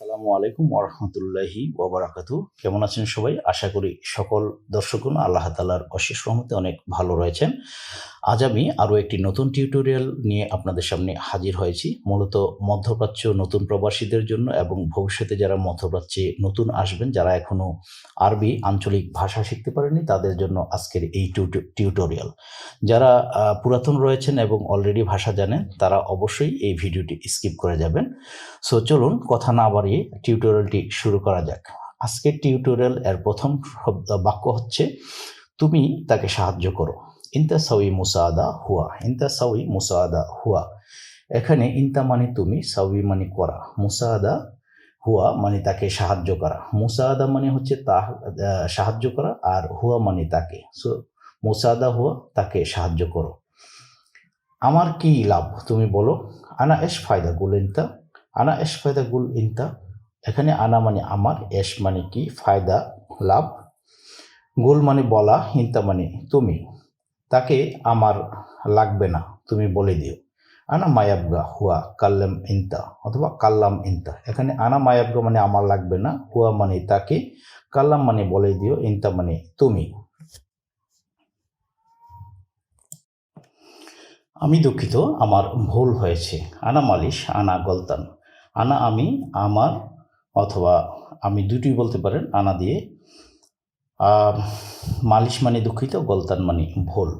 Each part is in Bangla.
আসসালামু আলাইকুম ওরহমতুল্লাহি ওবরাকাতু কেমন আছেন সবাই? আশা করি সকল দর্শকগণ আল্লাহ তালার অশেষ রহমতে অনেক ভালো রয়েছেন। আজ আমি আরও একটি নতুন টিউটোরিয়াল নিয়ে আপনাদের সামনে হাজির হয়েছি। মূলত মধ্যপ্রাচ্য নতুন প্রবাসীদের জন্য এবং ভবিষ্যতে যারা মধ্যপ্রাচ্যে নতুন আসবেন, যারা এখনও আরবি আঞ্চলিক ভাষা শিখতে পারেনি তাদের জন্য আজকের এই টিউটো- টিউটোরিয়াল। যারা পুরাতন রয়েছেন এবং অলরেডি ভাষা জানেন, তারা অবশ্যই এই ভিডিওটি স্কিপ করে যাবেন। সো চলুন, কথা না বাড়িয়ে টিউটোরিয়ালটি শুরু করা যাক। আজকের টিউটোরিয়াল এর প্রথম শব্দ বাক্য হচ্ছে, তুমি তাকে সাহায্য করো। ইন্তা সাউই মুসাদা হুয়া, ইন্তা সাউই মুসাদা হুয়া। এখানে ইন্তা মানে তুমি, সাউই মানে করা। মুসাদা হুয়া মানে তাকে সাহায্য করা। মুসাদা মানে হচ্ছে তা সাহায্য করা, আর হুয়া মানে তাকে। সো মুসাদা হুয়া তাকে সাহায্য করো। আমার কি লাভ, তুমি বলো? আনা এস ফায়দা গুল ইন্তা? আনা এস ফায়দা গুল ইন্তা? এখানে আনা মানে আমার, এস মানে কি? ফায়দা, লাভ। গুল মানে বলা, ইন্তা মানে তুমি। তাকে আমার লাগবে না, তুমি বলে দিও। আনা মায়াবগা হুয়া কাল্লাম ইন্তা, অথবা কাল্লাম ইন্তা। এখানে আনা মায়াবগা মানে আমার লাগবে না, হুয়া মানে তাকে, কাল্লাম মানে বলে দিও, ইন্তা মানে তুমি। আমি দুঃখিত, আমার ভুল হয়েছে। আনা মালিশ, আনা গলতান। আনা আমি, আমার, অথবা আমি দুটি বলতে পারেন, আনা দিয়ে মালিশ মানে দুঃখিত, গলতান মানে ভোল।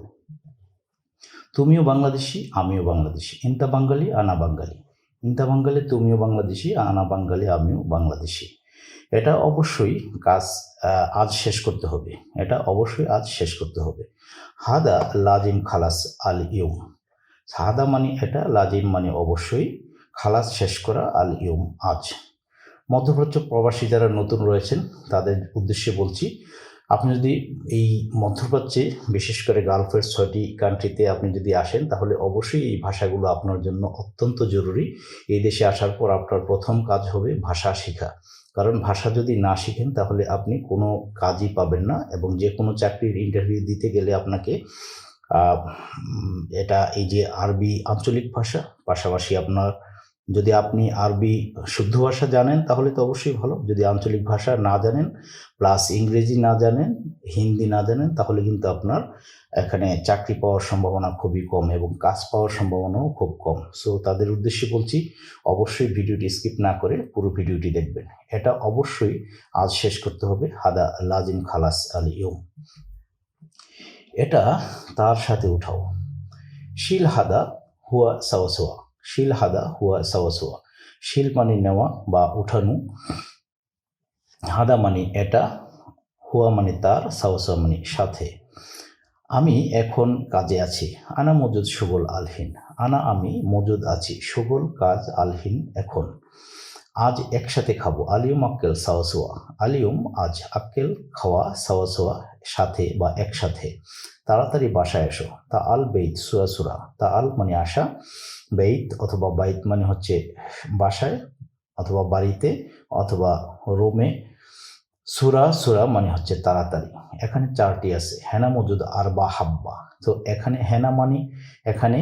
তুমিও বাংলাদেশি, আমিও বাংলাদেশি। ইন্তা বাঙালি, আনা বাঙালি। ইন্তা বাঙালি, তুমিও বাংলাদেশি, আনা বাঙালি, আমিও বাংলাদেশি। এটা অবশ্যই কাজ আজ শেষ করতে হবে। এটা অবশ্যই আজ শেষ করতে হবে। হাদা লাজিম খালাস আল ইউম সাদা মানে এটা, লাজিম মানে অবশ্যই খালাস শেষ করা আল ইউম আজ। মধ্যপ্রাচ্য প্রবাসী যারা নতুন রয়েছেন, তাদের উদ্দেশ্যে বলছি আপনি যদি এই মধ্যপ্রাচ্যে বিশেষ করে গালফের ছয়টি কান্ট্রিতে আপনি যদি আসেন, তাহলে অবশ্যই এই ভাষাগুলো আপনার জন্য অত্যন্ত জরুরি। এই দেশে আসার পর আপনার প্রথম কাজ হবে ভাষা শেখা। কারণ ভাষা যদি না শিখেন, তাহলে আপনি কোনো কাজই পাবেন না এবং যে কোনো চাকরির ইন্টারভিউ দিতে গেলে আপনাকে এটা এই যে আরবি আঞ্চলিক ভাষা, পাশাপাশি আপনার যদি আপনি আরবি শুদ্ধ ভাষা জানেন, তাহলে তো অবশ্যই ভালো। যদি আঞ্চলিক ভাষা না জানেন প্লাস ইংরেজি না জানেন, হিন্দি না জানেন, তাহলে কিন্তু আপনার এখানে চাকরি পাওয়ার সম্ভাবনা খুবই কম এবং কাজ পাওয়ার সম্ভাবনাও খুব কম। সো তাদের উদ্দেশ্যে বলছি, অবশ্যই ভিডিওটি স্কিপ না করে পুরো ভিডিওটি দেখবেন। এটা অবশ্যই আজ শেষ করতে হবে হাদা লাজিম খালাস আল ইউম এটা তার সাথে উঠাও। শিল হাদা হুয়া সাওয়াসোয়া শিল হাদা হুয়া সাওয়াসোয়া শিল মানে নেওয়া বা উঠানো। হাদা মানে এটা, হুয়া মানে তার সাওয়াসোয়া মানে সাথে। আমি এখন কাজে আছি। আনা মজুদ সুগল আলহিন। আনা আমি মজুদ আছি। সুগল কাজ আলহিন এখন। আজ একসাথে খাব। আলিউম আক্কেল সাওয়াসোয়া আলিউম আজ আক্কেল খাওয়া সাওয়াসোয়া সাথে বা একসাথে। তাড়াতাড়ি বাসায় এসো। তা আল বেইত সুরা সুরা। তা আল মানে আসা বেইত অথবা বাইত মানে হচ্ছে বাসায় অথবা বাড়িতে অথবা রোমে। সুরা সুরা মানে হচ্ছে তাড়াতাড়ি। এখানে চারটি আছে। হেনা, মজুদ আর বা হাব্বা। তো এখানে হেনা মানে এখানে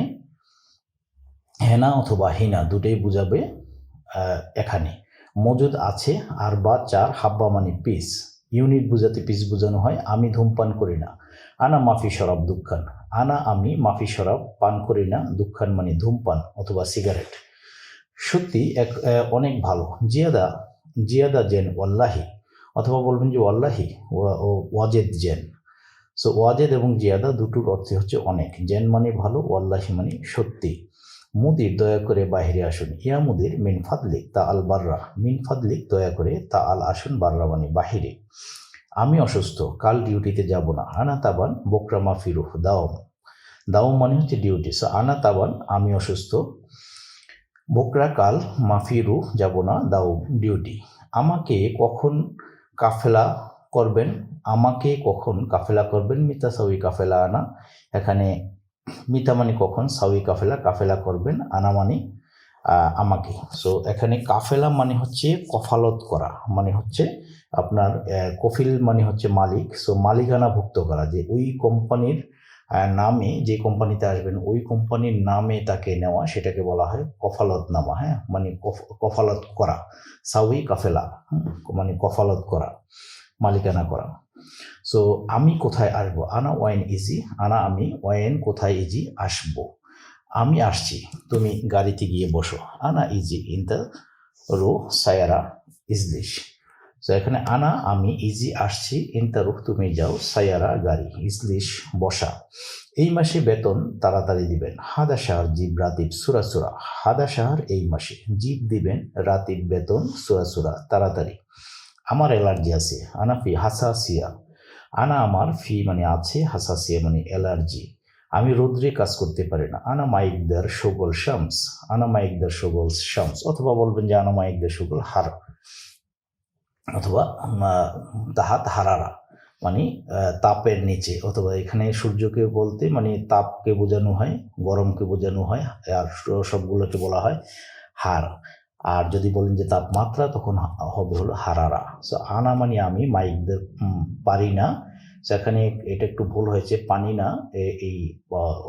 হেনা অথবা হিনা দুটোই বুঝাবে। এখানে। মজুদ আছে আর বা চার হাব্বা মানে পিস। ইউনিট বুঝাতে পিস বোঝানো হয়, আমি ধূমপান করি না। আনা মাফি শরাব দুঃখান আনা আমি মাফি শরাব পান করি না দুঃখান মানে ধূমপান অথবা সিগারেট। সত্যি এক অনেক ভালো। জিয়াদা জিয়াদা জেন ওয়াল্লাহি, অথবা বলবেন যে ওয়াল্লাহি ওয়াজেদ জেন। সো ওয়াজেদ এবং জিয়াদা দুটোর অর্থে হচ্ছে অনেক। জেন মানে ভালো, ওয়াল্লাহি মানে সত্যি। মুদির দয়া করে বাইরে আসুন। ইয়া মুদির মিন ফাদলিক, তা আল বাররা। মিন ফাদলিক, দয়া করে তা আল আসুন বাররা মানে বাহিরে। আমি অসুস্থ, কাল ডিউটিতে যাব না। আনা তাবান, বোকরা মাফিরু দাওম দাওম মানে হচ্ছে ডিউটি। সো আনা তাবান, আমি অসুস্থ, বোকরা কাল মাফিরু যাব না দাওম ডিউটি। আমাকে কখন কাফেলা করবেন? আমাকে কখন কাফেলা করবেন? মিতা সাউই কাফেলা আনা। এখানে মিতা মানে কখন? সাউই কাফেলা কাফেলা করবেন আনা মানে আমাকে। সো এখানে কাফেলা মানে হচ্ছে কফালত করা মানে হচ্ছে আপনার কফিল মানে হচ্ছে মালিক। সো মালিকানা ভুক্ত করা, যে ওই কোম্পানির নামে যে কোম্পানিতে আসবেন, ওই কোম্পানির নামে তাকে নেওয়া, সেটাকে বলা হয় কফালত নামা হ্যাঁ? মানে কফালত করা, সাউই কাফেলা মানে কফালত করা, মালিকানা করা। সো আমি কোথায় আসব? আনা ওয়াইন ইজি আনা আমি ওয়াইন কোথায় ইজি আসব? আমি আসছি, তুমি গাড়িতে গিয়ে বসো। আনা ইজি ইন দ্য রো সায়ারা ইজলিশ তো এখানে আনা, আমি ইজি আসছি ইন দ্য রুহ তুমি যাও সায়ারা গাড়ি ইজলিশ বসা। এই মাসে বেতন তাড়াতাড়ি দিবেন। হাদা শাহর জিব রাতিব, সুরা সুরা। হাদা শাহর এই মাসে জিব দিবেন, রাতিব বেতন, সুরা সুরা, তাড়াতাড়ি। আমার অ্যালার্জি আছে, আনাফি হাসা হাসাসিয়া। আনা আমার ফি মানে আছে, হাসাসিয়া মানে অ্যালার্জি। আমি রৌদ্রে কাজ করতে পারি না। আনা মাইকদার সগল শামস, আনা মাইকদার সগল শামস, অথবা বলবেন যে আনা মাইকদার সগল হার, অথবা তাহাত হারারা মানে তাপের নিচে, অথবা এখানে সূর্যকে বলতে মানে তাপকে বোঝানো হয়, গরমকে বোঝানো হয়, আর সবগুলোকে বলা হয় হার। আর যদি বলেন যে তাপমাত্রা তখন হবে হলো হারারা। সো আনা মানে আমি মাইকদের পারি না। সেখানে এটা একটু ভুল হয়েছে, পানি না এই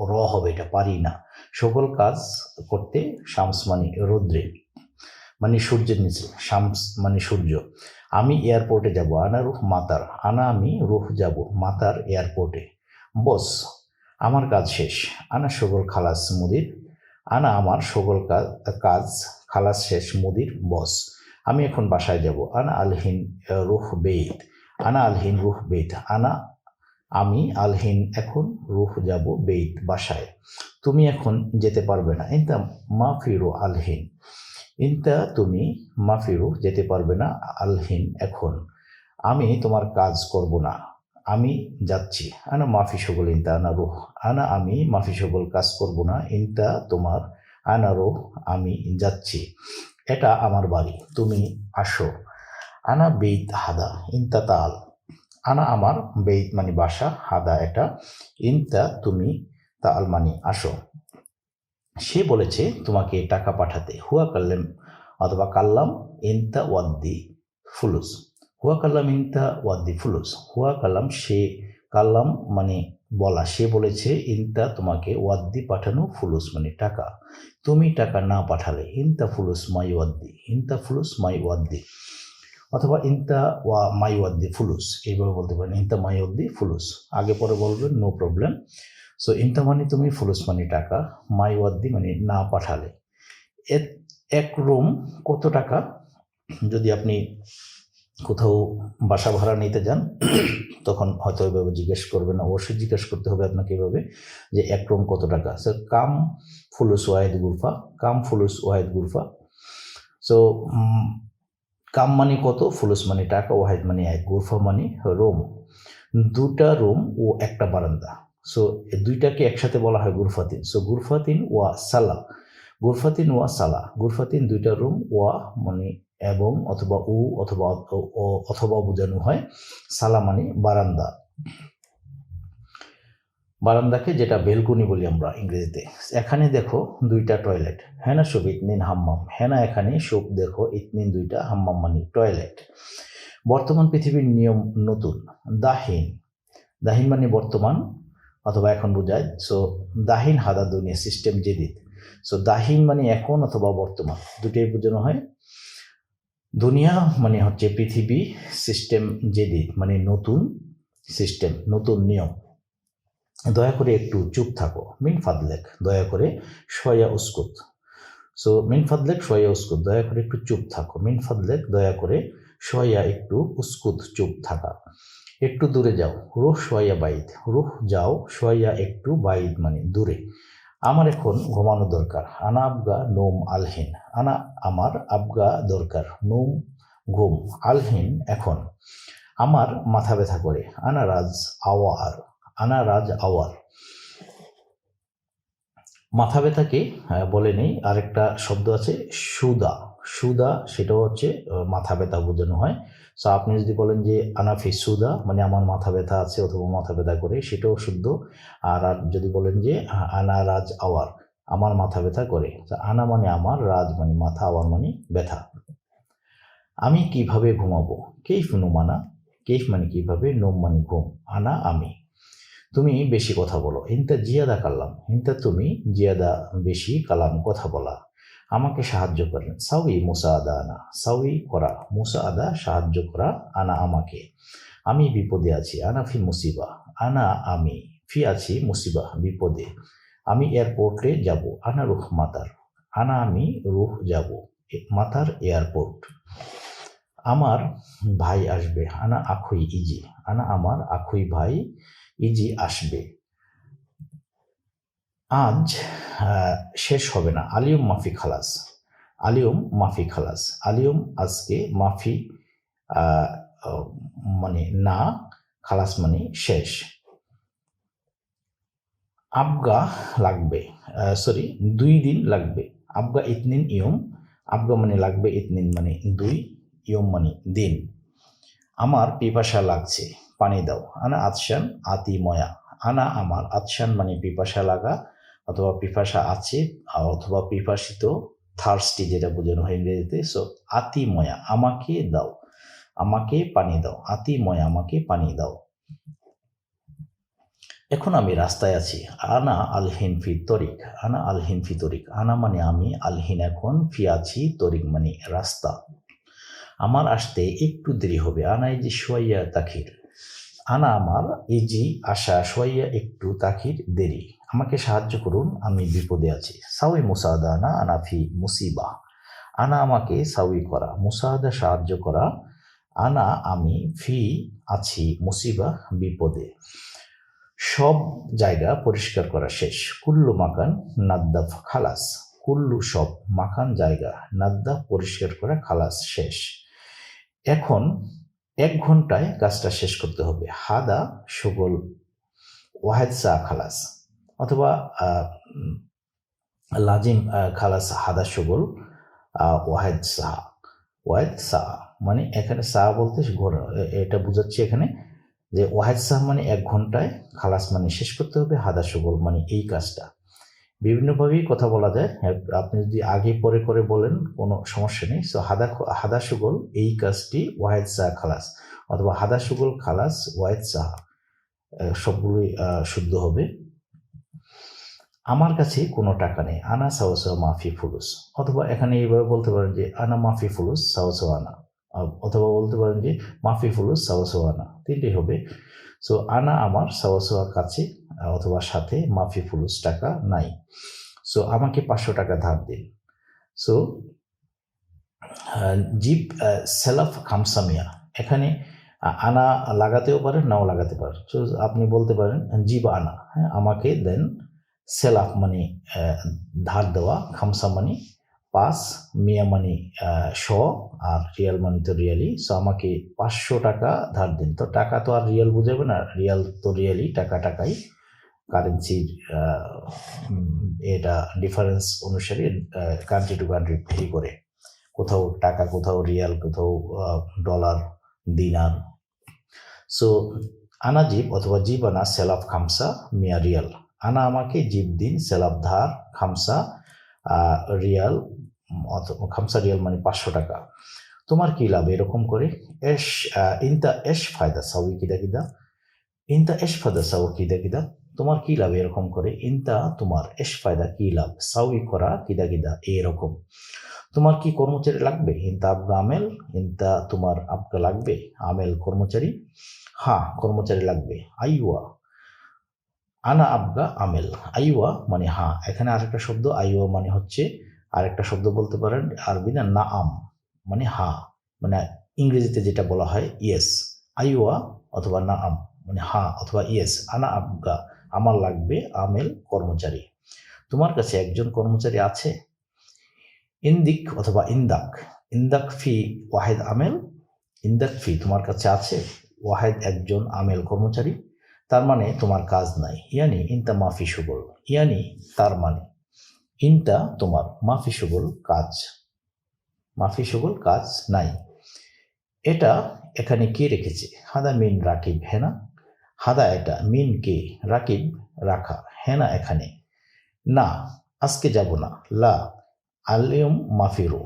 র হবে এটা, পারি না। সকল কাজ করতে শামস মানে রৌদ্রে মানে সূর্যের নিচে, শামস মানে সূর্য। আমি এয়ারপোর্টে যাব, আনা রুহ মাতার, আনা আমি রুহ যাব, মাতার এয়ারপোর্টে। বস, আমার কাজ শেষ। আনা সকল খালাস মুদির, আনা আমার সকল কাজ খালাস শেষ মুদির বস। আমি এখন বাসায় যাব। আনা আলহিন রুহ বেদ আনা আলহিন রুহ বেদ আনা, আমি আলহিন এখন রুহ যাব বেদ বাসায়। তুমি এখন যেতে পারবে না। ইনতা মাফিরু আলহিন। ইনতা তুমি মাফিরু যেতে পারবে না আলহিন এখন। আমি তোমার কাজ করব না। আমি যাচ্ছি। আনা মাফি সকল ইনতা, আনা রুহ। আনা আমি মাফি সকল কাজ করব না। ইনতা তোমার আনা রুহ আমি যাচ্ছি। এটা আমার বাড়ি, তুমি আসো। আনা বেইত হাদা, ইনতা তাল। আনা আমার বেইত মানে বাসা, হাদা এটা। ইনতা তুমি তাল মানে আসো। সে বলেছে, তোমাকে টাকা পাঠাতে। হুয়া কাল্লাম অথবা কাল্লাম ইনতা ওয়াদ্দি ফুলুস। হুয়া কাল্লাম ইনতা ওয়াদ্দি ফুলুস। হুয়া কাল্লাম সে কাল্লাম মানে বলা, সে বলেছে, ইনতা তোমাকে ওয়াদ্দি পাঠানো ফুলুস মানে টাকা। তুমি টাকা না পাঠালে, ইন্তা ফুলুস মাই ওয়াদ্দি, ইনতা ফুলুস মাই ওয়াদ্দি। অথবা ইনতা ওয়া মাই ওয়াদ্দি ফুলুস, এইভাবে বলতে পারেন, ইনতা মাই ওয়াদ্দি ফুলুস। আগে পরে বলবেন, নো প্রবলেম। সো, ইনতা মানে তুমি ফুলুস মানে টাকা, মাই ওয়াদ্দি মানে না পাঠালে। এক রুম কত টাকা? যদি আপনি কোথাও বাসা ভাড়া নিতে যান, তখন হয়তো এভাবে জিজ্ঞেস করবেন অবশ্যই জিজ্ঞেস করতে হবে আপনাকে এভাবে যে এক রুম কত টাকা? সো কাম ফুলুস ওয়াহেদ গুরফা, কাম ফুলুস ওয়াহেদ গুরফা। সো কাম মানে কত? ফুলুস মানে টাকা, ওয়াহেদ মানে এক, গুরফা মানে রুম। দুটা রুম ও একটা বারান্দা। সো দুইটাকে একসাথে বলা হয় গুরফাতিন। সো গুরফাতিন ওয়া সালা। গুরফাতিন ওয়া সালা। গুরফাতিন দুইটা রুম ওয়া মানে এবং অথবা উ অথবা অথবা বোঝানো হয় সালা মানে বারান্দা। বারান্দাকে যেটা বেলকুনি বলি আমরা ইংরেজিতে। এখানে দেখো দুইটা টয়লেট। হ্যাঁ না শুভ ইতনিন হাম্মাম। হ্যাঁ না এখানে শুভ দেখো ইতনিন দুইটা হাম্মাম মানে টয়লেট। বর্তমান পৃথিবীর নিয়ম নতুন। দাহিন। দাহিন মানে বর্তমান অথবা এখন বোঝায়। সো দাহিন হাদা দুনিয়া সিস্টেম জেদিদ সো দাহিন মানে এখন অথবা বর্তমান। দুটোই বোঝানো হয় দুনিয়া মানে হচ্ছে পৃথিবী সিস্টেম জেদিদ মানে নতুন সিস্টেম, নতুন নিয়ম। দয়া করে একটু চুপ থাকো। মিন ফাদলেক, দয়া করে সয়া উস্কুত। সো মিন ফাদলেক সয়া উস্কুত, দয়া করে একটু চুপ থাকো। মিন ফাদলেক, দয়া করে সয়া একটু উস্কুত, চুপ থাকা। একটু দূরে যাও। রুহ সোয়া বাইদ রুহ যাও সোয়া একটু বাইদ মানে দূরে। আমার এখন ঘুমানো দরকার। আনা আবগা নোম আলহিন। আনা আমার আবগা দরকার নোম ঘুম আলহিন এখন। আমার মাথা ব্যথা করে আনা রাজ আওয়ার আনা রাজ আওয়ার। মাথা ব্যথাকে আহ, বলে নেই আরেকটা শব্দ আছে সুদা। সুদা সেটাও হচ্ছে মাথা ব্যথা বোঝানো হয়। সো আপনি যদি বলেন যে আনাফি সুদা মানে আমার মাথা ব্যথা আছে অথবা মাথা ব্যথা করে সেটাও শুদ্ধ। আর আর যদি বলেন যে আনা রাজ আওয়ার আমার মাথা ব্যথা করে। আনা মানে আমার, রাজ মানে মাথা, আওয়ার মানে ব্যথা। আমি কীভাবে ঘুমাবো? কেইফ নুমানা কেইফ মানে কীভাবে? নোম মানে ঘুম। আনা আমি। তুমি বেশি কথা বলো। ইনতা জিয়াদা কালাম। ইনতা তুমি জিয়াদা বেশি কালাম কথা বলা। আমাকে সাহায্য করেন। সাউই মুসা আদা আনা। সাউই করা। মুসা আদা সাহায্য করা আনা আমাকে। আমি বিপদে আছি। আনা ফি মুসিবা। আনা আমি। ফি আছি মুসিবা, বিপদে। আমি এয়ারপোর্টে যাব। আনা রুখ মাতার। আনা আমি রুখ যাব। মাতার এয়ারপোর্ট। আমার ভাই আসবে। আনা আখুই ইজি। আনা আমার আখুই ভাই ইজি আসবে। আজ শেষ হবে না। আলিয়ম মাফি খালাস। আলিয়ম মাফি খালাস। আলিয়ম আজকে মাফি মানে না, খালাস মানে শেষ। আবগা লাগবে সরি দুই দিন লাগবে। আবগা ইতনিন ইয়ম, আবগা মানে লাগবে ইতনিন মানে দুই, ইয়ম মানে দিন। আমার পিপাসা লাগছে, পানি দাও। আনা আতশান আতি ময়া। আনা আমার আতশান মানে পিপাসা লাগা, অথবা পিপাসা আছে, অথবা পিপাসিত থার্সটি যেটা বোঝানো হয় ইংরেজিতে সো আতি ময়া, আমাকে দাও। আমাকে পানি দাও। আতি ময়া, আমাকে পানি দাও। এখন আমি রাস্তায় আছি। আনা আলহিন ফি তরিক। আনা আলহিন ফি তরিক। আনা মানে আমি, আলহিন এখন, ফি আছি, তরিক মানে রাস্তা। আমার আসতে একটু দেরি হবে। আনা এই যে সোয়াইয়া তাখির। আনা আমার এই যে আসা সোয়াইয়া একটু তাখির দেরি। আমাকে সাহায্য করুন, আমি বিপদে আছি। সাউই মুসাদা আনা আনা ফি মুসিবা। আনা আমাকে সাউই করা, মুসাদা সাহায্য করা। আনা আমি ফি আছি মুসিবা, বিপদে। সব জায়গা পরিষ্কার করা শেষ। কুল্লু মাকান নাদ্দাফ খালাস। কুল্লু সব মাখান জায়গা নাদ্দাফ পরিষ্কার করা খালাস শেষ। এখন এক ঘন্টায় কাজটা শেষ করতে হবে। হাদা সুগল ওয়াহেদ শাহ খালাস অথবা লাজিম খালাস হাদা সুগল ওয়াহেদ শাহ ওয়াহেদ শাহ মানে এখানে শাহ বলতে এটা বোঝাচ্ছি এখানে। যে ওয়াহেদ শাহ মানে এক ঘন্টায় খালাস মানে শেষ করতে হবে, হাদা সুগল মানে এই কাজটা। বিভিন্নভাবেই কথা বলা যায় আপ- আপনি যদি আগে পরে করে বলেন, কোনো সমস্যা নেই। সো হাদা হাদা সুগল এই কাজটি ওয়াহেদ শাহ খালাস অথবা হাদা সুগল খালাস ওয়াহেদ শাহ সবগুলোই শুদ্ধ হবে। আমার কাছে কোনো টাকা নেই। আনা সাওসা মাফি ফুলুস। অথবা এখানে এইভাবে বলতে পারেন যে, আনা মাফি ফুলুস সাওসা আনা। অথবা বলতে পারেন যে মাফি ফুলুস সাওসা আনা তিনটেই হবে। সো আনা আমার সাওয়াসোয়া কাছে অথবা সাথে মাফি ফুলুস টাকা নাই। সো আমাকে পাঁচশো টাকা ধার দিন। সো জিপ সেলাফ খামসামিয়া। এখানে আনা লাগাতেও পারেন নাও লাগাতে পারেন সো আপনি বলতে পারেন জিব আনা। হ্যাঁ আমাকে দেন সেলাফ মানে ধার দেওয়া খামসা মানে পাঁচ মিয়া মানে শ আর রিয়াল মানি তো রিয়ালি সো আমাকে পাঁচশো টাকা ধার দিন। তো টাকা তো আর রিয়াল বুঝাবে না। রিয়াল তো রিয়ালি টাকা টাকাই। কারেন্সির এটা ডিফারেন্স অনুসারে কান্ট্রি টু কান্ট্রি ভেরি করে। কোথাও টাকা, কোথাও রিয়াল, কোথাও ডলার দিনার সো আনা জীব অথবা জীব আনা সেলাফ খামসা, মিয়া রিয়াল। আনা আমাকে জীব দিন, সেলাফ ধার, খামসা রিয়াল খামসা রিয়াল মানে পাঁচশো টাকা। তোমার কি লাভ এরকম করে? এস ইনতা এস ফায়দা সাউই কিদা কিদা? ইনতা এস ফায়দা সাউ কিদা কিদা? তোমার কি লাভ এরকম করে? ইনতা, তোমার এস ফায়দা কি লাভ? সাউই করা কিদা কিদা? এরকম। তোমার কি কর্মচারী লাগবে? ইনতা আবগা আমেল? ইনতা তোমার আবগা লাগবে? আমেল কর্মচারী? হ্যাঁ কর্মচারী লাগবে। আইওয়া আনা আবগা আমেল, আইওয়া মানে হ্যাঁ এখানে আরেকটা শব্দ, আইওয়া মানে হচ্ছে আরেকটা শব্দ বলতে পারেন আরবি না না আম মানে হ্যাঁ মানে ইংরেজিতে যেটা বলা হয় ইয়েস। আইওয়া অথবা না আম মানে হ্যাঁ অথবা ইয়েস। আনা আবগা আমার লাগবে আমেল কর্মচারী। তোমার কাছে একজন কর্মচারী আছে? ইন্দিক অথবা ইন্দাক। ইন্দাক ফি ওয়াহেদ আমেল, ইন্দাক ফি তোমার কাছে আছে? ওয়াহেদ একজন আমেল কর্মচারী। তার মানে তোমার কাজ নাই। ইয়ানি, ইনতা মাফি সুগল ইয়ানি, তার মানে ইনটা তোমার মাফি সুগল কাজ। মাফি সুগল কাজ নাই। এটা এখানে কে রেখেছে? হাদা মিন রাকিব হেনা হাদা এটা, মিন কে? রাকিব, রাখা। হেনা এখানে? না, আজকে যাব না। লা আলিয়ম মাফিরু।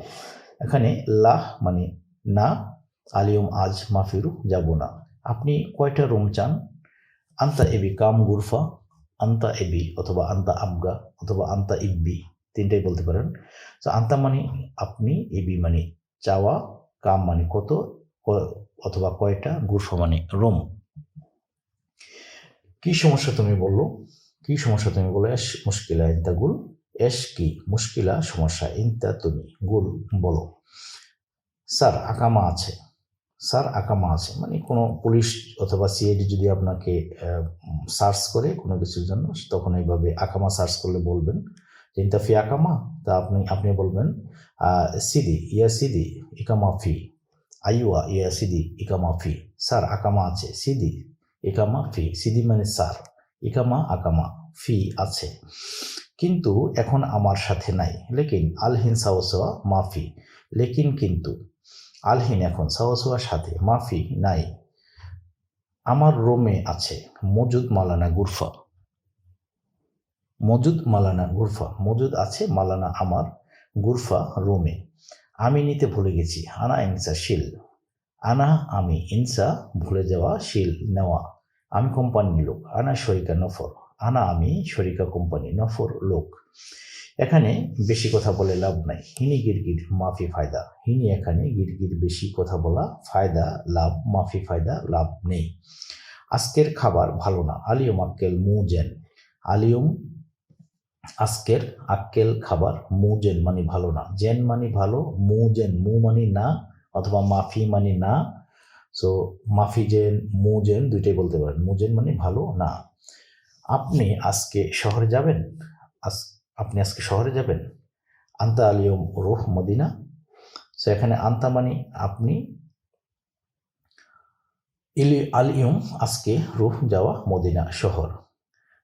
এখানে লাহ মানে না আলিয়ম আজ মাফিরু, যাব না। আপনি কয়টা রুম চান? আন্তা এবি কাম গুরফা আন্তা এবি অথবা আন্তা আবগা অথবা আন্তা ইব্বি তিনটাই বলতে পারেন তো আন্তা মানে আপনি এবি মানে চাওয়া কাম মানে কত অথবা কয়টা গুরফা মানে রোম কি সমস্যা তুমি বলল কি সমস্যা তুমি বলো এস মুশকিলা ইন্তা গুল এস কি মুশকিলা সমস্যা ইন্তা তুমি গুল বলো স্যার আকামা আছে স্যার, আকামা আছে। মানে কোনো পুলিশ অথবা সিআইডি যদি আপনাকে সার্চ করে কোনো কিছুর জন্য, তখন এইভাবে আকামা সার্চ করলে বলবেন। যে ইন্তা ফি আকামা, তা আপনি আপনি বলবেন সিদি ইয়া সিদি ইকামা ফি। আইওয়া, ইয়া সিদি ইকামা ফি। স্যার, আকামা আছে। সিদি ইকামা ফি। সিদি মানে স্যার, ইকামা, আকামা, ফি আছে। কিন্তু এখন আমার সাথে নাই। লেকিন আলহিন সাওসোয়া মাফি। লেকিন কিন্তু আলহিন এখন সাওসোয়ার সাথে, মাফি, নাই। আমার রোমে আছে মজুদ মালানা গুরফা। মজুদ মালানা গুরফা, মজুদ আছে মালানা আমার গুরফা রোমে। আমি নিতে ভুলে গেছি, আনা ইনসা শিল। আনা, আমি ইনসা ভুলে যাওয়া শিল নেওয়া। আমি কোম্পানির লোক, আনা শরিকা নফর। আনা আমি শরিকা কোম্পানি নফর লোক। এখানে বেশি কথা বলে লাভ নাই। হিনি গিরগির মাফি ফায়দা। হিনি এখানে গিরগির বেশি কথা বলা ফায়দা লাভ, মাফি ফায়দা লাভ নেই। আজকের খাবার ভালো না। আলিয়ম আক্কেল মুজেন আলিয়ম আজকের আক্কেল খাবার মুজেন মানে ভালো না। জেন মানে ভালো মুজেন মু মানে না, অথবা মাফি মানে না। সো মাফি জেন মুজেন দুইটাই বলতে পারেন। মুজেন মানে ভালো না। আপনি আজকে শহরে যাবেন? আজ- আপনি আজকে শহরে যাবেন? আন্তা আলিয়ম রুহ মদিনা। সো এখানে আন্তা মানে আপনি ইলি আলিয়ম আজকে রুহ যাওয়া মদিনা শহর।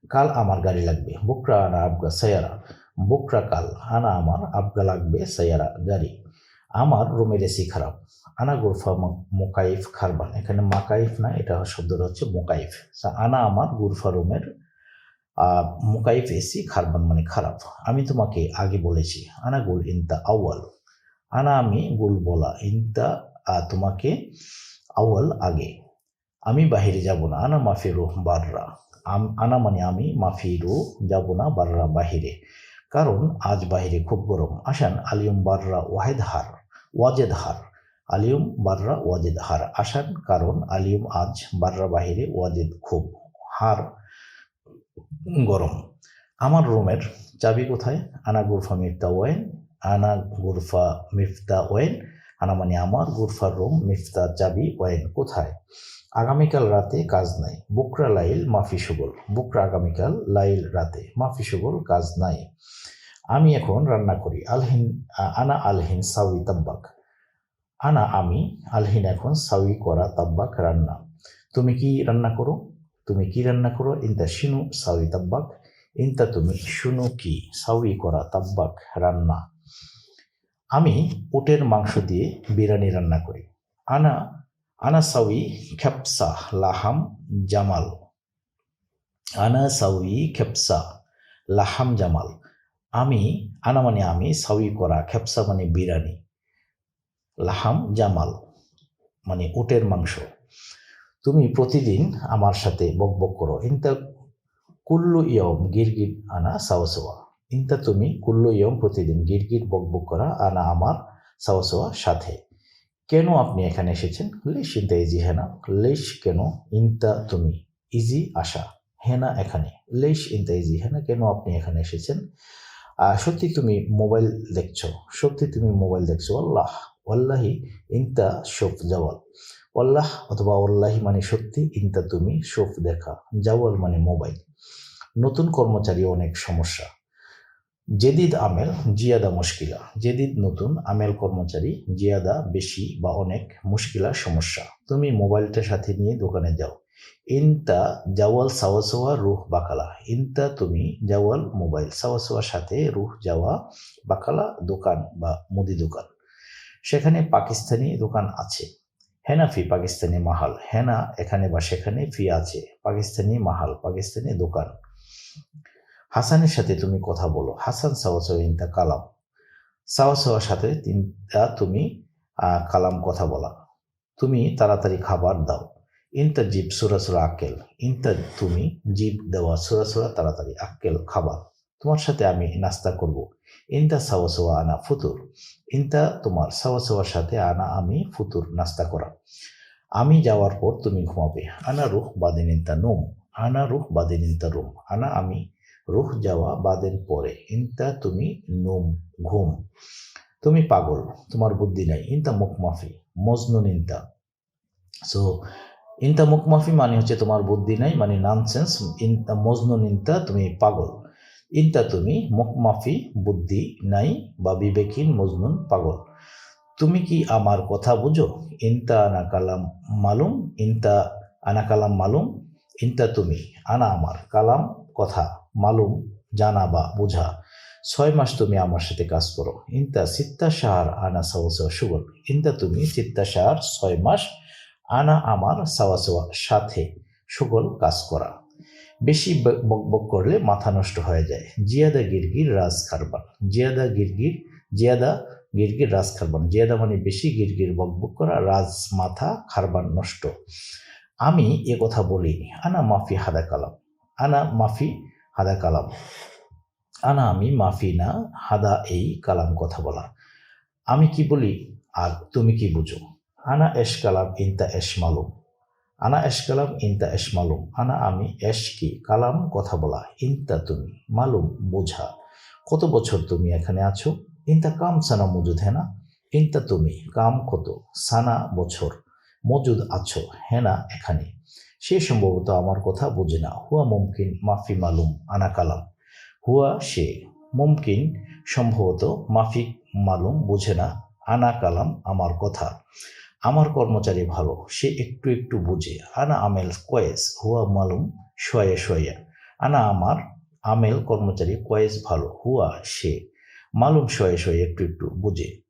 কাল আমার গাড়ি লাগবে। বুকরা আনা আবগা সায়ারা। বুকরা কাল আনা আমার আবগা লাগবে সায়ারা গাড়ি। আমার রুমের এসি খারাপ। আনা গুরফা মোকাইফ খারবান। এখানে মাকাইফ না, এটা শব্দটা হচ্ছে মোকাইফ। আনা আমার গুরফা রুমের মোকাইফ এসি খারবান মানে খারাপ। আমি তোমাকে আগে বলেছি, আনা গুল ইনতা আউয়াল। আনা আমি গুল বলা, ইনতা তোমাকে আউয়াল আগে। আমি বাহিরে যাব না, আনা মাফিরু বাররা। আনা মানে আমি মাফিরু যাব না, বাররা বাহিরে। কারণ আজ বাহিরে খুব গরম। আসান, আলিয়ম বাররা ওয়াহেদ হার, ওয়াজেদ হার। আলিয়ম বাররা ওয়াজেদ হার। আসান, কারণ আলিয়ম আজ বাররা বাহিরে, ওয়াজেদ খুব। হার গরম। আমার রুমের চাবি কোথায়? আনা গুরফা মিফতা ওয়েন আনা গুরফা মিফতা ওয়েন আনা মানে আমার গুরফার রুম, মিফতা চাবি ওয়েন কোথায়? আগামীকাল রাতে কাজ নাই, বুকরা লাইল, মাফি সুগল বুকরা আগামীকাল লাইল রাতে, মাফি সুগল কাজ নাই। আমি এখন রান্না করি, আলহিন, আনা আলহিন সাউই তাব্বাক। আনা আমি, আলহিন এখন সাউই করা তাব্বাক রান্না। তুমি কি রান্না করো? তুমি কি রান্না করো? ইনতা শিনু সাউই তাব্বাক। ইনতা তুমি শুনু কি? সাউই করা তাব্বাক রান্না। আমি উটের মাংস দিয়ে বিরিয়ানি রান্না করি। আনা আনা সাউই খেপসা লাহাম জামাল। আনা সাউই খেপসা লাহাম জামাল। আমি, আনা মানে আমি, সাউই করা খেপসা মানে বিরিয়ানি। লাহাম জামাল মানে উটের মাংস। তুমি প্রতিদিন আমার সাথে বকবক করো। ইনতা কুল্লু ইয়ম গিরগির আনা সাওয়াসোয়া ইনতা তুমি কুল্লু ইয়ম প্রতিদিন গিরগির বকবক করা আনা আমার সাওয়াসোয়া সাথে। কেন আপনি এখানে এসেছেন? লেশ ইনতা ইজি হেনা লেশ কেন ইনতা তুমি ইজি আশা হেনা এখানে? লেশ ইনতা ইজি হেনা কেন আপনি এখানে এসেছেন? সত্যি তুমি মোবাইল দেখছ। সত্যি তুমি মোবাইল দেখছ। আল্লাহ আল্লাহি ইনতা শোফ জাওয়াল ওয়াল্লাহ অথবা ওয়াল্লাহি মানে সত্যি, ইনতা তুমি শোফ দেখা, জাওয়াল মানে মোবাইল। নতুন কর্মচারী অনেক সমস্যা। জেদিদ আমেল, জিয়াদা মুশকিলা। জেদিদ নতুন, আমেল কর্মচারী, জিয়াদা বেশি বা অনেক মুশকিলা সমস্যা। তুমি মোবাইলটা সাথে নিয়ে দোকানে যাও। ইনতা জাওয়াল সাওয়াসোয়া রুহ বাকালা। ইনতা তুমি জাওয়াল মোবাইল। সাওয়াসোয়ার সাথে রুহ যাওয়া বাকালা দোকান বা মুদি দোকান। সেখানে পাকিস্তানি দোকান আছে। হেনা ফি পাকিস্তানি মাহাল। হেনা এখানে বা সেখানে ফি আছে। পাকিস্তানি মাহাল, পাকিস্তানি দোকান। হাসানের সাথে তুমি কথা বলো। হাসান সাওয়াসোয়া ইনতা কালাম। সাওয়াসোয়ার সাথে তিনটা তুমি কালাম কথা বলা। তুমি তাড়াতাড়ি খাবার দাও। ইনতা জীব সুরা সুরা আক্কেল। ইনতা তুমি জীব দেওয়া, সুরা সুরা তাড়াতাড়ি আক্কেল খাবার। তোমার সাথে আমি নাস্তা করব। ইনতা সাওয়া আনা ফুতুর। ইনতা তোমার সাওয়া সাথে আনা আমি ফুতুর, নাস্তা করা। আমি যাওয়ার পর তুমি ঘুমাবে। আনা রুহ বাদিন ইনতা নোম। আনা রুহ বাদিন ইনতা রুম। আনা আমি রুহ যাওয়া বাদের পরে। ইনতা তুমি নোম, ঘুম। তুমি পাগল, তোমার বুদ্ধি নাই। ইনতা মুখ মাফি, মজনুন ইনতা। সো, ইনতা মুখ মাফি মানে হচ্ছে তোমার বুদ্ধি নাই মানে নানসেন্স ইনতা মজনুন ইনতা, তুমি পাগল। ইনতা তুমি মুখ মাফি, বুদ্ধি নাই বা বিবেকহীন, মজনুন, পাগল। তুমি কি আমার কথা বুঝো? ইনতা আনা কালাম মালুম, ইনতা আনা কালাম মালুম, ইনতা তুমি আনা আমার কালাম কথা মালুম, জানা বা বোঝা। ছয় মাস তুমি আমার সাথে কাজ করো। ইনতা সিত্তা সাহার আনা সাওয়া সুগল ইনতা তুমি সিত্তা সাহার ছয় মাস আনা আমার সাওয়া সাথে সুগল কাজ করা। বেশি বকবক করলে মাথা নষ্ট হয়ে যায়। জিয়াদা গিরগির রাজ খারবান। জিয়াদা গিরগির জিয়াদা গিরগির রাজ খারবান। জিয়াদা মানে বেশি গিরগির বকবক করা, রাজ মাথা খারবান নষ্ট। আমি এ কথা বলিনি। আনা মাফি হাদা কালাম। আনা মাফি হাদা কালাম। আনা আমি মাফি না, হাদা এই কালাম কথা বলা। আমি কি বলি? আর তুমি কি বুঝো? আনা এশ কালাম ইনতা এশ মালুম। আনা এশ কালাম, ইনতা এশ মালুম। আনা আমি এশ কি? কালাম, কথা বলা। ইনতা তুমি, মালুম, বোঝা। কত বছর তুমি এখানে আছো? ইনতা কাম সানা মজুদ, হেনা? ইনতা তুমি, কাম কত? সানা বছর মজুদ আছো, হেনা এখানে। সে সম্ভবত আমার কথা বোঝে না। হুয়া মুমকিন, মাফি মালুম, আনা কালাম। হুয়া সে, মুমকিন, সম্ভবত মাফিক মালুম, বোঝে না। আনা কালাম, আমার কথা। আমার কর্মচারী ভালো, সে একটু একটু বুঝে। আনা আমেল কয়েস, হুয়া মালুম শয়ে শয়া। আনা আমার আমেল কর্মচারী কয়েস ভালো, হুয়া সে। মালুম শয়ে শয়ে একটু একটু বুঝে।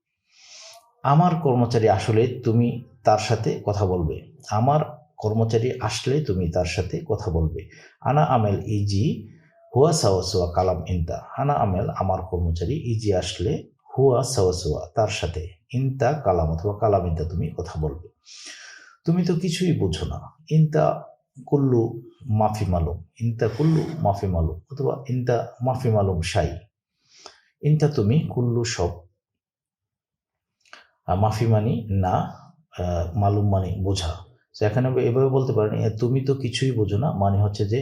আমার কর্মচারী আসলে তুমি তার সাথে কথা বলবে। আমার কর্মচারী আসলে তুমি তার সাথে কথা বলবে। আনা আমেল ইজি, হুয়া সাওয়া কালাম ইনতা। আনা আমেল আমার কর্মচারী ইজি আসলে হুয়া সাওয়া সোয়া তার সাথে ইনতা কালাম অথবা কালাম ইনতা তুমি কথা বলবে। তুমি তো কিছুই বুঝো না। ইনতা কুল্লু মাফি মালুম, ইনতা কুল্লু মাফি মালুম অথবা ইনতা মাফি মালুম সাই ইনতা তুমি কুল্লু সব। মাফি মানি না মালুম মানে বোঝা। তো এখানে এভাবে বলতে পারেন তুমি তো কিছুই বোঝো না মানে হচ্ছে যে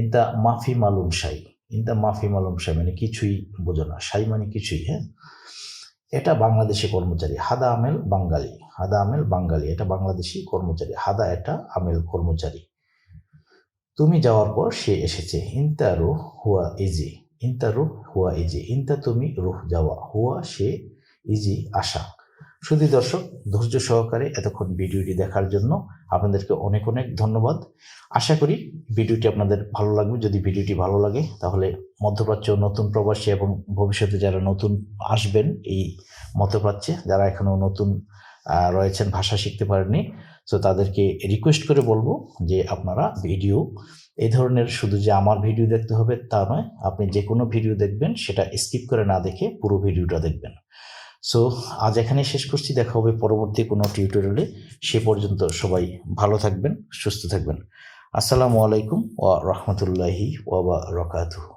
ইনতা মাফি মালুম সাই ইনতা মাফি মালুম সাই মানে কিছুই বোঝো না সাই মানে কিছুই হ্যাঁ এটা বাংলাদেশি কর্মচারী হাদা আমেল বাঙালি হাদা আমেল বাঙালি এটা বাংলাদেশি কর্মচারী হাদা এটা আমেল কর্মচারী তুমি যাওয়ার পর সে এসেছে ইনতা রুহ হুয়া ইজি ইনতা রুহ হুয়া ইজি ইন্তা তুমি রুহ যাওয়া হুয়া সে ইজি আশা শুধু দর্শক, ধৈর্য সহকারে এতক্ষণ ভিডিওটি দেখার জন্য আপনাদেরকে অনেক অনেক ধন্যবাদ। আশা করি ভিডিওটি আপনাদের ভালো লাগবে। যদি ভিডিওটি ভালো লাগে, তাহলে মধ্যপ্রাচ্য নতুন প্রবাসী এবং ভবিষ্যতে যারা নতুন আসবেন, এই মধ্যপ্রাচ্যে যারা এখনও নতুন রয়েছেন, ভাষা শিখতে পারেননি, তো তাদেরকে রিকোয়েস্ট করে বলব যে আপনারা ভিডিও এই ধরনের শুধু যে আমার ভিডিও দেখতে হবে তা নয়, আপনি যে কোনো ভিডিও দেখবেন, সেটা স্কিপ করে না দেখে পুরো ভিডিওটা দেখবেন। সো আজ এখানে শেষ করছি। দেখা হবে পরবর্তী কোনো টিউটোরিয়ালে সে পর্যন্ত সবাই ভালো থাকবেন, সুস্থ থাকবেন। আসসালামু আলাইকুম ওয়া রহমতুল্লাহি ওয়া বারাকাতুহু।